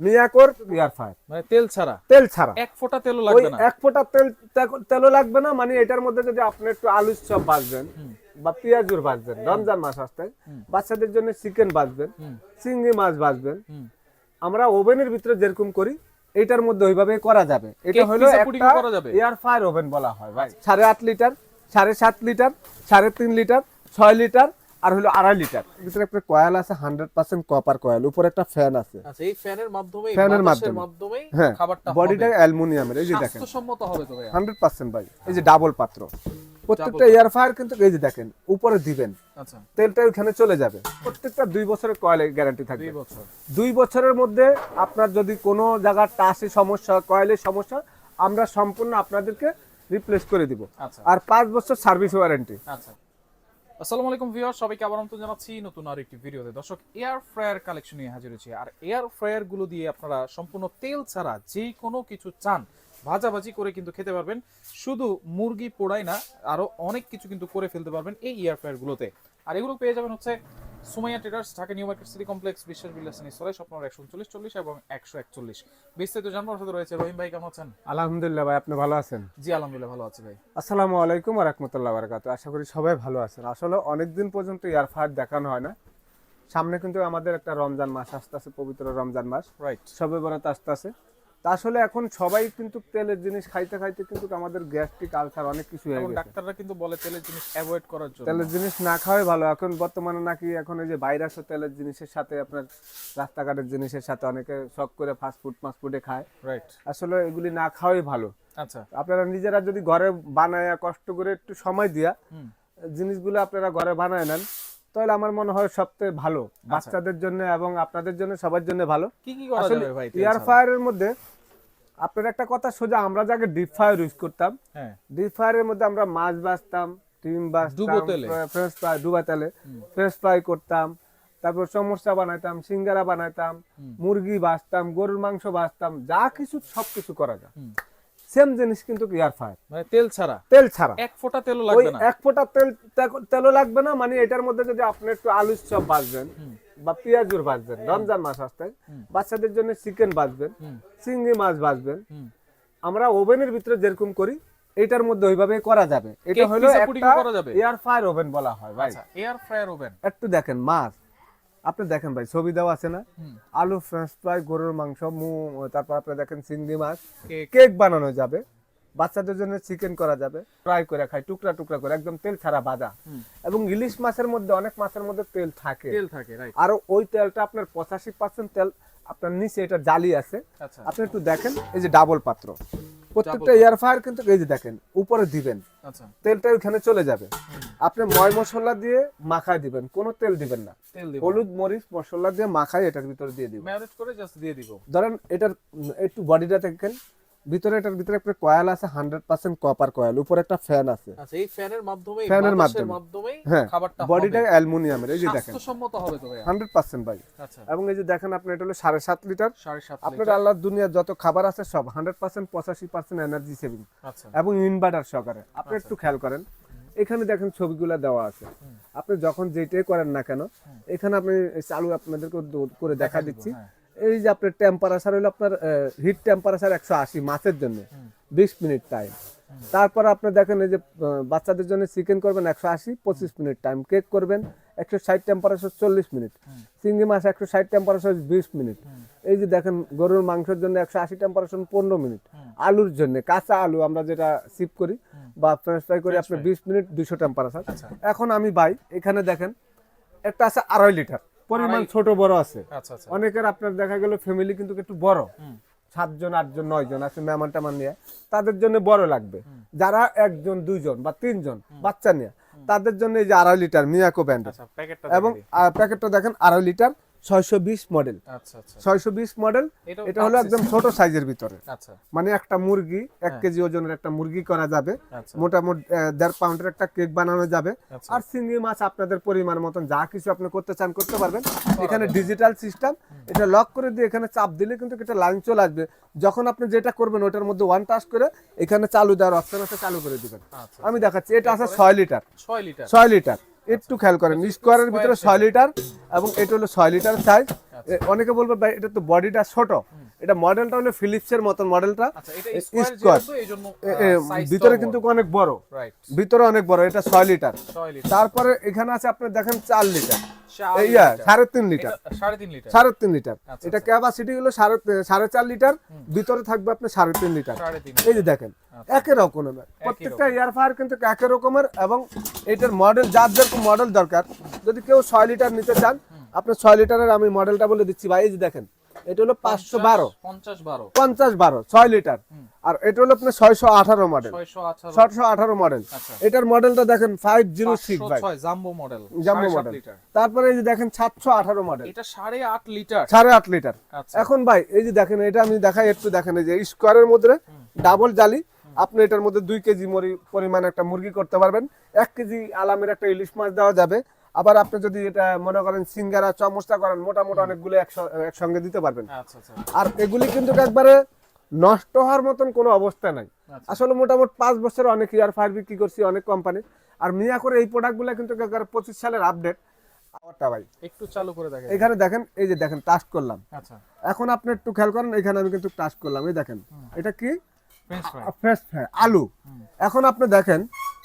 মিয়াকোর ইয়ার fire মানে তেল ছাড়া? তেল ছাড়া। এক ফোঁটা তেলও লাগবে না? এক ফোঁটা তেল তেল- তেলও লাগবে না মানে এটার মধ্যে যদি আপনি একটু আলুর চপ বাজবেন বা পেঁয়াজুর বাজবেন রমজান মাস আসতে বাচ্চাদের জন্য চিকেন বাজবেন হুম। চিংড়ি মাছ বাজবেন আমরা ওভেনের ভিতরে যেরকম করি এটার মধ্যে ওইভাবে করা যাবে। এটা হলো একটা? এয়ার ফায়ার ওভেন বলা হয় ভাই। সাড়ে আট লিটার সাড়ে সাত লিটার সাড়ে তিন লিটার ছয় লিটার আর হলো আড়াই লিটার। ভিতরে একটা কয়েল আছে হান্ড্রেড পার্সেন্ট কপার কয়েল। উপরে একটা ফ্যান আছে। আচ্ছা এই ফ্যানের মাধ্যমে ফ্যানের মাধ্যমে। হ্যাঁ বডিটা। অ্যালুমিনিয়ামের এই যে দেখেন। স্বাস্থ্যসম্মত হবে তো ভাইয়া। হান্ড্রেড পার্সেন্ট ভাই। এই যে ডাবল পাত্র। প্রত্যেকটা এয়ার ফায়ার কিন্তু এই যে দেখেন উপরে দিবেন। আচ্ছা। তেলটা ওইখানে চলে যাবে। প্রত্যেকটা দুই বছরের কয়েলের গ্যারান্টি থাকবে। দুই বছরের মধ্যে আপনার যদি কোনো জায়গার টাসে সমস্যা কয়েলের সমস্যা আমরা সম্পূর্ণ আপনাদেরকে রিপ্লেস করে দিব। আচ্ছা। আর পাঁচ বছর সার্ভিস ওয়ারেন্টি আচ্ছা। আসসালামু আলাইকুম ভিউয়ার সবাইকে আবার আমন্ত্রণ জানাচ্ছি নতুন আর একটি ভিডিওতে। দর্শক এয়ার ফ্রায়ার কালেকশন নিয়ে হাজির হয়েছি। আর এয়ার ফ্রায়ারগুলো দিয়ে আপনারা সম্পূর্ণ তেল ছাড়া যে কোনো কিছু চান, ভাজাভাজি করে কিন্তু খেতে পারবেন। শুধু মুরগি পোড়াই না, আরও অনেক কিছু কিন্তু করে ফেলতে পারবেন এই এয়ার ফ্রায়ার গুলোতে। আর এগুলো পেয়ে যাবেন হচ্ছে Sumaiya traders Dhaka new market city complex বিশ্বাস বিলাসিনী স্থলে স্বপ্ন একশো উনচল্লিশ চল্লিশ এবং একশো একচল্লিশ। বিস্তারিত জানবার সাথে রয়েছে রহিম ভাই কেমন আছেন? আলহামদুলিল্লাহ ভাই আপনি ভালো আছেন? জি আলহামদুলিল্লাহ ভালো আছে ভাই। আসসালামু আলাইকুম আর রহমতুল্লাহ বারকাত আশা করি সবাই ভালো আছেন। আসলে অনেকদিন পর্যন্ত এয়ার ফায়ার দেখানো হয় না। সামনে কিন্তু আমাদের একটা রমজান মাস আসতে আছে পবিত্র রমজান মাস। রাইট সবে বরাত আসতে আছে তা আসলে এখন সবাই কিন্তু তেলের জিনিস খাইতে খাইতে কিন্তু আমাদের গ্যাস্ট্রিক আলসার অনেক কিছু হয়ে গেছে। ডাক্তাররা কিন্তু বলে তেলের জিনিস অ্যাভয়েড করার জন্য। তেলের জিনিস না খাওয়াই ভালো। এখন বর্তমানে নাকি এখন এই যে ভাইরাসও তেলের জিনিসের সাথে আপনার রাস্তাঘাটের জিনিসের সাথে অনেকে শখ করে ফাস্ট ফুড ফাস্ট ফুডে খায়। রাইট আসলে এগুলি না খাওয়াই ভালো। আচ্ছা। আপনারা নিজেরা যদি ঘরে বানায় কষ্ট করে একটু সময় দিয়া জিনিসগুলো আপনারা ঘরে বানায় নেন তাহলে আমার মনে হয় সবথেকে ভালো। বাচ্চাদের জন্য এবং আপনাদের জন্য সবার জন্য ভালো। কি কি করা যাবে ভাই এয়ার? ফায়ারের মধ্যে আপনার একটা কথা সোজা আমরা যাকে ডিপ ফায়ার ইউজ করতাম হ্যাঁ। ডিপ ফায়ারের মধ্যে আমরা মাছ বাছতাম ডিম বাছতাম তেলে। ফ্রেঞ্চ ফ্রাই ডুবা তেলে। ফ্রেঞ্চ ফ্রাই করতাম তারপর সমোসা বানাইতাম সিঙ্গারা বানাইতাম মুরগি বাছতাম গরুর মাংস বাছতাম যা কিছু সব কিছু করা যায়। সেম জিনিস কিন্তু এয়ার ফায়ার মানে তেল ছাড়া? তেল ছাড়া। এক ফোঁটা তেল লাগবে না? এক ফোঁটা তেল তেলও লাগবে না মানে এটার মধ্যে যদি আপনি একটু আলুর চপ বাজবেন বা পেঁয়াজুর বাজবেন রমজান মাস আসতে বাচ্চাদের জন্য চিকেন বাজবেন হুম। চিংড়ি মাছ বাজবেন হুম। আমরা ওভেনের ভিতরে যেরকম করি এটার মধ্যে ওইভাবে করা যাবে। এটা হলো একটা করা যাবে? এয়ার ফ্রায়ার ওভেন বলা হয় ভাই। আচ্ছা এয়ার ফ্রায়ার ওভেন একটু দেখেন মাছ। আপনি দেখেন ভাই ছবি দেওয়া আছে না? আলু ফ্রেঞ্চ ফ্রাই গরুর মাংস মু তারপর আপনি দেখেন চিংড়ি মাছ। কেক বানানো যাবে। বাচ্চাদের জন্য চিকেন করা যাবে। ফ্রাই করে খাই টুকরা টুকরা করে একদম তেল ছাড়া ভাজা এবং ইলিশ মাছের মধ্যে অনেক মাছের মধ্যে তেল থাকে। তেল থাকে আর ওই তেলটা আপনার পঁচাশি পার্সেন্ট তেল আপনার নিচে এটা জালি আছে। আচ্ছা। আপনি একটু দেখেন এই যে ডাবল পাত্র। প্রত্যেকটা এয়ার ফায়ার কিন্তু এই যে দেখেন উপরে দিবেন। আচ্ছা। তেলটা ওইখানে চলে যাবে। আপনি ময় মশলা দিয়ে মাখায় দিবেন কোনো তেল দিবেন না। হলুদ মরিচ মশলা দিয়ে মাখায় এটার ভিতরে দিয়ে দিবেন। ম্যারিনেট করে জাস্ট দিয়ে দিব। ধরেন এটার একটু বডিটা দেখেন ভিতরে এটার ভিতরে একটা কয়েল আছে হান্ড্রেড পার্সেন্ট কপার কয়েল উপরে একটা ফ্যান আছে। আচ্ছা এই ফ্যানের মাধ্যমে ফ্যানের মাধ্যমে। হ্যাঁ খাবারটা বডিটা অ্যালুমিনিয়ামের এই যে দেখেন। স্বাস্থ্যসম্মত হবে তো ভাইয়া? হান্ড্রেড পার্সেন্ট ভাই। আচ্ছা। এবং এই যে দেখেন আপনি এটা হলো সাড়ে সাত লিটার সাড়ে সাত আপনার লিটার। আল্লাহ দুনিয়ার যত খাবার আছে সব হান্ড্রেড পার্সেন্ট পঁচাশি পার্সেন্ট এনার্জি সেভিং আচ্ছা। এবং ইনভার্টার সহকারে। আপনি একটু খেয়াল করেন এখানে দেখেন ছবিগুলো দেওয়া আছে। আপনি যখন যেটাই করেন না কেন এখানে আপনি চালু আপনাদেরকে করে দেখা দিচ্ছি। হ্যাঁ। এই যে আপনার টেম্পারেচার হলো আপনার হিট টেম্পারেচার একশো আশি মাছের জন্য বিশ মিনিট টাইম তারপর আপনি দেখেন এই যে বাচ্চাদের জন্য চিকেন করবেন একশো আশি পঁচিশ মিনিট টাইম কেক করবেন একশো ষাট টেম্পারেচার চল্লিশ মিনিট চিংড়ি মাছ একশো ষাট টেম্পারেচার বিশ মিনিট এই যে দেখেন গরুর মাংসের জন্য একশো আশি টেম্পারেচার পনেরো মিনিট আলুর জন্য কাঁচা আলু আমরা যেটা সিপ করি বা ফ্রেঞ্চ ফ্রাই করি আপনার বিশ মিনিট দুশো টেম্পারেচার। এখন আমি ভাই এখানে দেখেন একটা আছে আড়াই লিটার পরিমাণ ছোট বড় আছে। আচ্ছা আচ্ছা। অনেকের আপনার দেখা গেল ফ্যামিলি কিন্তু একটু বড়। সাতজন আটজন নয় জন আছে মেহমান টেমান নিয়ে। তাদের জন্য বড় লাগবে। যারা একজন দুইজন বা তিনজন বাচ্চা নিয়ে তাদের জন্য এই যে আড়াই লিটার মিয়াকো ব্যান্ড আচ্ছা এবং প্যাকেটটা দেখেন আড়াই লিটার ছয়শো বিশ মডেল আচ্ছা আচ্ছা। ছয়শো বিশ মডেল এটা হলো একদম ছোট সাইজের ভিতরে। আচ্ছা। মানে একটা মুরগি এক কেজি ওজনের একটা মুরগি করা যাবে। মোটামুটি দেড় পাউন্ডের একটা কেক বানানো যাবে। আর চিংড়ি মাছ আপনাদের পরিমাণ মতন যা কিছু আপনি করতে চান করতে পারবেন। এখানে ডিজিটাল সিস্টেম এটা লক করে দিয়ে এখানে চাপ দিলে কিন্তু একটা লাইন চলে আসবে। যখন আপনি যেটা করবেন ওটার মধ্যে ওয়ান টাচ করে এখানে চালু দেওয়ার অপশন আছে চালু করে দিবেন। আমি দেখাচ্ছি এটা আছে ছয় লিটার ছয় লিটার ছয় লিটার একটু খেয়াল করেন স্কোয়ারের ভিতরে ছয় লিটার এবং এটা হলো ছয় লিটার সাইজ অনেকে বলবে ভাই এটা তো বডিটা ছোট। এটা মডেলটা হলো ফিলিপসের মতন মডেলটা আচ্ছা স্কোয়ার এ, ভিতরে কিন্তু অনেক বড়। ভিতরে অনেক বড় এটা ছয় লিটার তারপরে এখানে আছে আপনি দেখেন চার লিটার এই সাড়ে তিন লিটার সাড়ে তিন লিটার আচ্ছা, এটা ক্যাপাসিটি হলো সাড়ে সাড়ে চার লিটার ভিতরে থাকবে আপনি সাড়ে তিন লিটার এই যে দেখেন একই রকমের। প্রত্যেকটা এয়ার ফায়ার কিন্তু একই রকমের এবং এটার মডেল যার যেরকম মডেল দরকার যদি কেউ ছয় লিটার নিতে চান আপনি ছয় লিটারের আমি মডেলটা বলে দিচ্ছি। ভাই এই যে দেখেন এটা হলো পাঁচশো বারো। পঞ্চাশ বারো। ছয় লিটার। আর এটা হলো আপনার ছয়শো আঠারো মডেল ছয়শো আঠারো। মডেল আচ্ছা। এটার মডেলটা দেখেন five zero six jumbo model jumbo model তারপরে এই যে দেখেন সাতশো আঠারো মডেল এটা সাড়ে আট লিটার। সাড়ে আট লিটার। আচ্ছা। এখন ভাই এই যে দেখেন এটা আমি দেখাই একটু দেখেন এই যে স্কোয়ারের মধ্যে ডাবল জালি। আপনি এটার মধ্যে দুই কেজি মরি পরিমাণ একটা মুরগি করতে পারবেন। এক কেজি আলামের একটা ইলিশ মাছ দেওয়া যাবে। আবার আপনি যদি এটা মনে করেন সিঙ্গারা চমচটা করেন মোটা মোটা অনেকগুলো একস- একসঙ্গে দিতে পারবেন। আচ্ছা আচ্ছা। আর এগুলি কিন্তু একবারে নষ্ট হওয়ার মতন কোনো অবস্থা নাই। আচ্ছা। আসলে মোটামুটি পাঁচ বছর অনেক ইয়ার ফায়ার বিক্রি করছি অনেক কোম্পানি আর মিয়া করে এই প্রোডাক্টগুলো কিন্তু একবারে পঁচিশ সালের আপডেট আমারটা ভাই। একটু চালু করে দেখেন। এখানে দেখেন এই যে দেখেন টাচ করলাম। আচ্ছা। এখন আপনি একটু খেয়াল করেন এখানে আমি কিন্তু টাচ করলাম। এই দেখেন এটা কি? ফ্রেঞ্চ ফ্রেশ ফ্রাই আলু। এখন আপনি দেখেন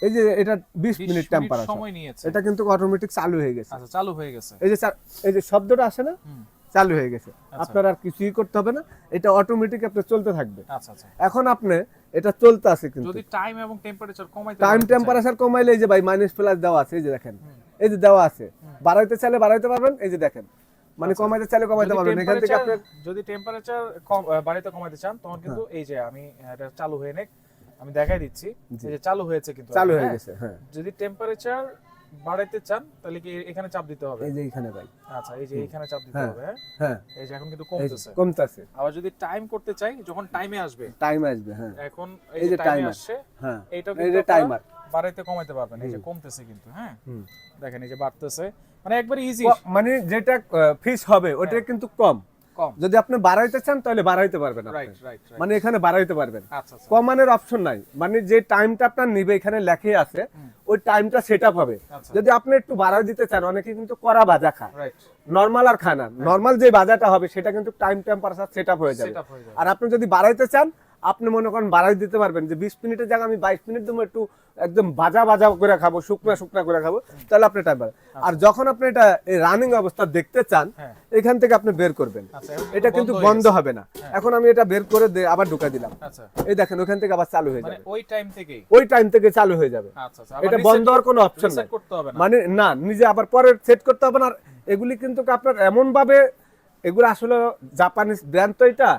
এই যে এটা বিশ মিনিট টেম্পারেচার সময় নিয়েছে। এটা কিন্তু অটোমেটিক চালু হয়ে গেছে। আচ্ছা চালু হয়ে গেছে। এই যে এই যে শব্দটা আসে না? চালু হয়ে গেছে। আচ্ছা। আপনার আর কিছুই করতে হবে না। এটা অটোমেটিক আপনার চলতে থাকবে। আচ্ছা আচ্ছা। এখন আপনি এটা চলতে আছে কিন্তু। যদি টাইম এবং টেম্পারেচার কমাইতে টাইম টেম্পারেচার কমাইলে এই যে ভাই মাইনাস প্লাস দেওয়া আছে এই যে দেখেন। এই যে দেওয়া আছে। বাড়াইতে চাইলে বাড়াইতে পারবেন এই যে দেখেন। মানে কমাইতে চাইলে কমাইতে পারবেন। এখান থেকে আপনি যদি টেম্পারেচার বাড়িতে কমাইতে চান তখন কিন্তু হ্যাঁ। এই যে আমি এটা চালু হয়ে নেক। আমি দেখাই দিচ্ছি। যে চালু হয়েছে কিন্তু চালু হয়ে হ্যাঁ? গেছে হ্যাঁ। যদি টেম্পারেচার বাড়াইতে চান তাহলে কি এখানে চাপ দিতে হবে? এই যে এখানে ভাই। আচ্ছা এই যে এখানে চাপ দিতে হ্যাঁ। হবে হ্যাঁ? হ্যাঁ। এই যে এখন কিন্তু কমতেছে। কমতেছে। আবার যদি টাইম করতে চাই যখন টাইমে আসবে টাইম আসবে হ্যাঁ। এখন এই যে টাইম আসছে হ্যাঁ। এইটাও এই যে টাইমার বাড়াইতে কমাইতে পারবেন। এই যে কমতেছে কিন্তু হ্যাঁ। দেখেন এই যে বাড়তেছে। মানে একবারে ইজি মানে যেটা ফিস হবে ওটা। কিন্তু কম। কম। যদি আপনি বাড়াইতে চান তাহলে বাড়াইতে পারবেন মানে এখানে বাড়াইতে পারবেন। আচ্ছা আচ্ছা। কমানোর অপশন নাই। মানে যে টাইমটা আপনার নিবে এখানে লেখে আছে ওই টাইমটা সেট আপ হবে। আচ্ছা। যদি আপনি একটু বাড়াই দিতে চান অনেকে কিন্তু করা বাজা খায়। নর্মাল আর খায় না। নর্মাল যে বাজাটা হবে সেটা কিন্তু time time temperature set up হয়ে যাবে। আর আপনি যদি বাড়াইতে চান আপনি মনে করেন বাড়াই দিতে পারবেন যে বিশ মিনিটের জায়গায় আমি বাইশ মিনিট দেবো একটু একদম বাজা বাজা করে খাব শুকনা শুকনা করে খাব তাহলে আপনি টাইম আর যখন আপনি এটা এই রানিং অবস্থা দেখতে চান হ্যাঁ। এখান থেকে আপনি বের করবেন। আচ্ছা এটা কিন্তু বন্ধ হবে না। এখন আমি এটা বের করে আবার ঢুকা দিলাম। আচ্ছা। এই দেখেন ওখান থেকে আবার চালু হয়ে মানে যাবে। ওই টাইম থেকেই? ওই টাইম থেকে চালু হয়ে যাবে। আচ্ছা আচ্ছা। এটা বন্ধ হওয়ার কোনো অপশন নাই। মানে না নিজে আবার পরে সেট করতে হবে না। আর এগুলি কিন্তু আপনার এমন ভাবে এগুলো আসলে জাপানিজ ব্র্যান্ড তো এটা।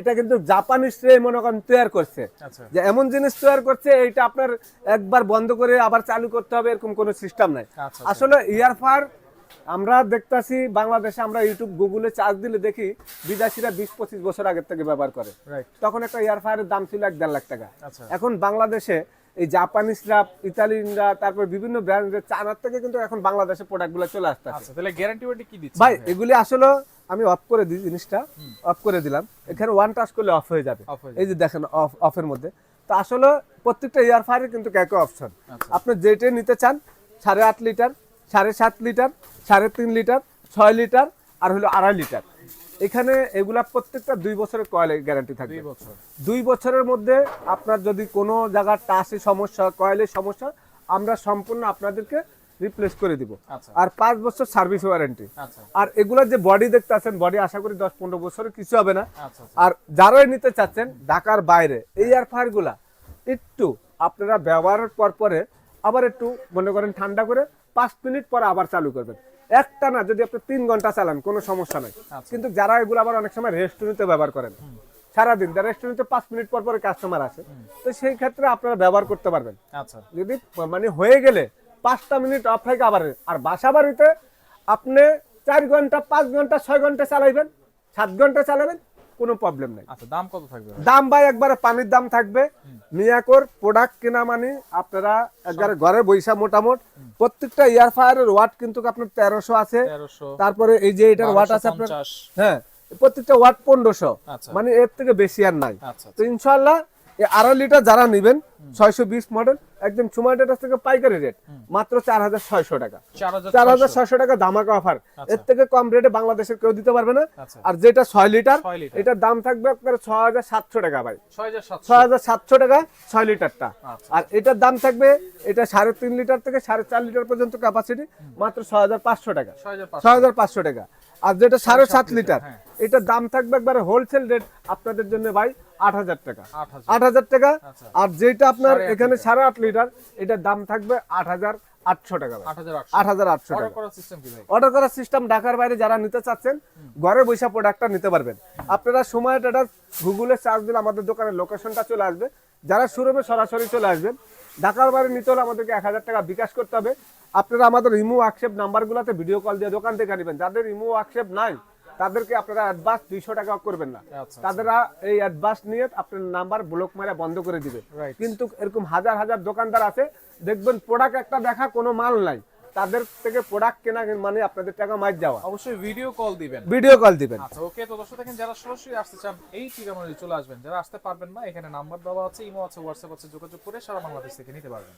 এটা কিন্তু জাপানিজ মনে করেন তৈরি করছে। আচ্ছা। যে এমন জিনিস তৈরি করছে এটা আপনার একবার বন্ধ করে আবার চালু করতে হবে এরকম কোনো সিস্টেম নাই। আচ্ছা আসলে ইয়ারফার আমরা দেখতাছি বাংলাদেশে আমরা ইউটিউব গুগলে চার্জ দিলে দেখি বিদেশিরা বিশ পঁচিশ বছর আগের থেকে ব্যবহার করে। তখন একটা ইয়ারফায়ারের দাম ছিল এক দেড় লাখ টাকা। আচ্ছা। এখন বাংলাদেশে এই জাপানিজরা ইতালিয়ানরা তারপর বিভিন্ন ব্র্যান্ডের চায়নার থেকে কিন্তু এখন বাংলাদেশে প্রোডাক্টগুলো চলে আসতেছে। আচ্ছা তাহলে গ্যারান্টি ওয়ারেন্টি কি দিচ্ছে ভাই এগুলি আসলে আমি অফ করে দিই জিনিসটা অফ করে দিলাম। এখানে ওয়ান টাচ করলে অফ হয়ে যাবে। এই যে দেখেন অফ অফের মধ্যে। তো আসলে প্রত্যেকটা ইয়ার ফায়ারের কিন্তু এক অপশন আচ্ছা। আপনি যেটা নিতে চান সাড়ে আট লিটার সাড়ে সাত লিটার সাড়ে তিন লিটার ছয় লিটার আর হলো আড়াই লিটার। এখানে এগুলা প্রত্যেকটা দুই বছরের কয়েল গ্যারান্টি থাকবে। দুই বছর। দুই বছরের মধ্যে আপনার যদি কোনো জায়গার টাসে সমস্যা কয়েলের সমস্যা আমরা সম্পূর্ণ আপনাদেরকে রিপ্লেস করে দিব। আচ্ছা। আর পাঁচ বছর সার্ভিস ওয়ারেন্টি আচ্ছা। আর এগুলোর যে বডি দেখতে আছেন বডি আশা করি দশ পনেরো বছরের কিছু হবে না। আচ্ছা আর যারাই নিতে চাচ্ছেন ঢাকার বাইরে এই ফায়ারগুলা একটু আপনারা ব্যবহারের পর পরে আবার একটু মনে করেন ঠান্ডা করে পাঁচ মিনিট পরে আবার চালু করবেন। একটা না যদি আপনি তিন ঘণ্টা চালান কোনো সমস্যা নাই। আচ্ছা। কিন্তু যারা এগুলো আবার অনেক সময় রেস্টুরেন্টে ব্যবহার করেন সারাদিন যারা রেস্টুরেন্টে পাঁচ মিনিট পর পরে কাস্টমার আসে। তো সেই ক্ষেত্রে আপনারা ব্যবহার করতে পারবেন। আচ্ছা। যদি মানে হয়ে গেলে পাঁচটা মিনিট অফ থেকে আবার আর বাসা বাড়িতে আপনি চার ঘণ্টা পাঁচ ঘণ্টা ছয় ঘণ্টা চালাইবেন সাত ঘণ্টা চালাবেন কোনো প্রবলেম নাই। আচ্ছা দাম কত থাকবে দাম ভাই একবারে পানির দাম থাকবে। মিয়াকোর প্রোডাক্ট কেনা মানে আপনারা একবারে ঘরে বৈশা মোটামুট। প্রত্যেকটা এয়ার ফায়ারের ওয়াট কিন্তু আপনার তেরোশো আছে। তারপরে এই যে এটার ওয়াট আছে আপনার হ্যাঁ প্রত্যেকটা ওয়াট পনেরোশো। আচ্ছা। মানে এর থেকে বেশি আর নাই। আচ্ছা তো ইনশাল্লাহ আড়াই লিটার যারা নেবেন ছয়শো বিশ মডেল একদম সুমার ডেটার থেকে পাইকারি রেট মাত্র চার হাজার ছয়শো টাকা। চার হাজার ছয়শো। টাকা দামাকা অফার এর থেকে কম রেটে বাংলাদেশের কেউ দিতে পারবে না। আচ্ছা। আর যেটা ছয় লিটার এটার দাম থাকবে আপনার ছয় হাজার সাতশো টাকা ভাই। ছয় হাজার সাতশো। টাকা ছয় লিটারটা। আচ্ছা। আর এটার দাম থাকবে এটা সাড়ে তিন লিটার থেকে সাড়ে চার লিটার পর্যন্ত ক্যাপাসিটি মাত্র ছয় হাজার পাঁচশো টাকা। ছয় হাজার পাঁচশো টাকা। আর যেটা সাড়ে সাত লিটার হ্যাঁ। এটার দাম থাকবে একবারে হোলসেল রেট আপনাদের জন্য ভাই আট হাজার টাকা। আট হাজার। টাকা। আচ্ছা। আর যেটা আপনার এখানে সাড়ে আট লিটার এটার দাম থাকবে আট হাজার আটশো টাকা আট হাজার আটশো। টাকা। অর্ডার করার সিস্টেম ঢাকার বাইরে যারা নিতে চাচ্ছেন ঘরে বসে প্রোডাক্টটা নিতে পারবেন। আপনারা সময় এটা গুগলে সার্চ দিলে আমাদের দোকানের লোকেশনটা চলে আসবে। যারা শোরুমে সরাসরি চলে আসবেন ঢাকার বাইরে নিতে হলে আমাদেরকে এক হাজার টাকা বিকাশ করতে হবে। আপনারা আমাদের রিমু ওয়ার্কশেপ নাম্বারগুলোতে ভিডিও কল দিয়ে দোকান থেকে নেবেন যাদের রিমু ওয়ার্কশেপ নাই তাদেরকে আপনারা অ্যাডভান্স দুইশো টাকা করবেন না। আচ্ছা তাদেরা এই অ্যাডভান্স নিয়ে আপনার নাম্বার ব্লক মেরে বন্ধ করে দিবে. কিন্তু এরকম হাজার হাজার দোকানদার আছে দেখবেন প্রোডাক্ট একটা দেখা কোনো মাল নাই। তাদের থেকে প্রোডাক্ট কেনা মানে আপনাদের টাকা মার যাওয়া। অবশ্যই ভিডিও কল দিবেন। ভিডিও কল দিবেন। আচ্ছা ওকে তো দর্শক দেখেন যারা সরাসরি আসতে চান এই ঠিকানায় চলে আসবেন। যারা আসতে পারবেন না এখানে নাম্বার দেওয়া আছে ইমো আছে হোয়াটসঅ্যাপ আছে যোগাযোগ করে সারা বাংলাদেশ থেকে নিতে পারবেন।